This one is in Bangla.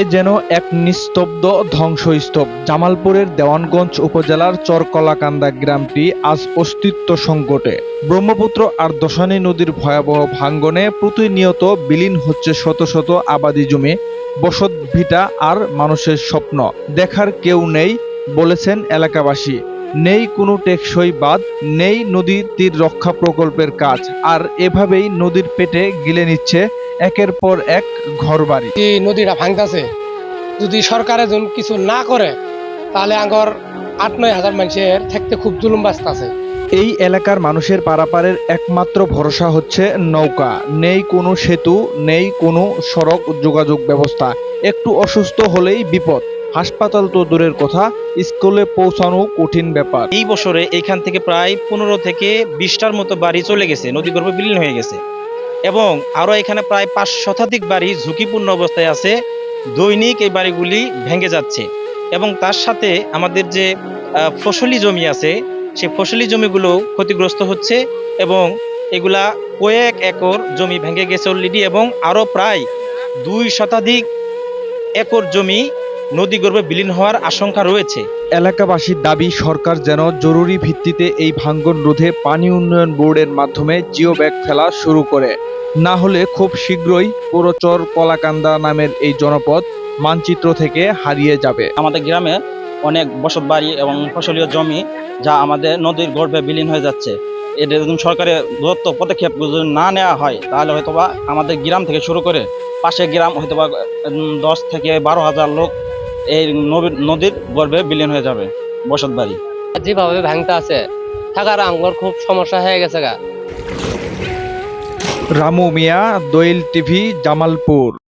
এ যেন এক নিস্তব্ধ ধ্বংসস্তূপ। জামালপুরের দেওয়ানগঞ্জ উপজেলার চরকলাকান্দা গ্রামটি আজ অস্তিত্ব সংকটে। ব্রহ্মপুত্র আর দশানী নদীর ভয়াবহ ভাঙ্গনে প্রতিনিয়ত বিলীন হচ্ছে শত শত আবাদি জমি বসত ভিটা আর মানুষের স্বপ্ন। দেখার কেউ নেই, বলেছেন এলাকাবাসী। নেই কোনো টেকসই বাঁধ নেই নদীর তীর রক্ষা প্রকল্পের কাজ আর এভাবেই নদীর পেটে গিলে নিচ্ছে একের পর এক ঘরবাড়ি। যদি নদীটা ভাঙতেছে যদি সরকারে যদি কিছু না করে তাহলে আগর আট নয় হাজার মানুষের থাকতে খুব জুলুম বাঁচতেছে। এই এলাকার মানুষের পারাপারের একমাত্র ভরসা হচ্ছে নৌকা। নেই কোনো সেতু নেই কোনো সড়ক যোগাযোগ ব্যবস্থা। একটু অসুস্থ হলেই বিপদ। হাসপাতাল তো দূরের কথা, স্কুলে পৌঁছানো কঠিন ব্যাপার। এই বছরে এখান থেকে প্রায় পনেরো থেকে বিশটার মতো বাড়ি চলে গেছে নদী নদীগর্ভে বিলীন হয়ে গেছে। এবং আরও এখানে প্রায় পাঁচ শতাধিক বাড়ি ঝুঁকিপূর্ণ অবস্থায় আছে, দৈনিক এই বাড়িগুলি ভেঙে যাচ্ছে। এবং তার সাথে আমাদের যে ফসলি জমি আছে সেই ফসলি জমিগুলো ক্ষতিগ্রস্ত হচ্ছে এবং এগুলা কয়েক একর জমি ভেঙে গেছে অলরেডি এবং আরও প্রায় দুই শতাধিক একর জমি নদীগর্ভে বিলীন হওয়ার আশঙ্কা রয়েছে। এলাকাবাসীর দাবি সরকার যেন জরুরি ভিত্তিতে এই ভাঙ্গন রোধে পানি উন্নয়ন বোর্ডের মাধ্যমে জিও ব্যাগ ফেলা শুরু করে। না হলে খুব শীঘ্রই পুরচর কলাকান্দা নামের এই জনপদ মানচিত্র থেকে হারিয়ে যাবে। আমাদের গ্রামে অনেক বসত বাড়ি এবং ফসলীয় জমি যা আমাদের নদীর গর্ভে বিলীন হয়ে যাচ্ছে। এটা যদি সরকারের দূরত্ব পদক্ষেপ যদি না নেওয়া হয় তাহলে হয়তোবা আমাদের গ্রাম থেকে শুরু করে পাশে গ্রাম হয়তোবা দশ থেকে বারো হাজার লোক এই নদীর গর্ভে বিলীন হয়ে যাবে বসত বাড়ি। যেভাবে ভ্যাংটা আছে থাকার আঙ্গর খুব সমস্যা হয়ে গেছে গা। রামু মিয়া দোয়েল টিভি জামালপুর।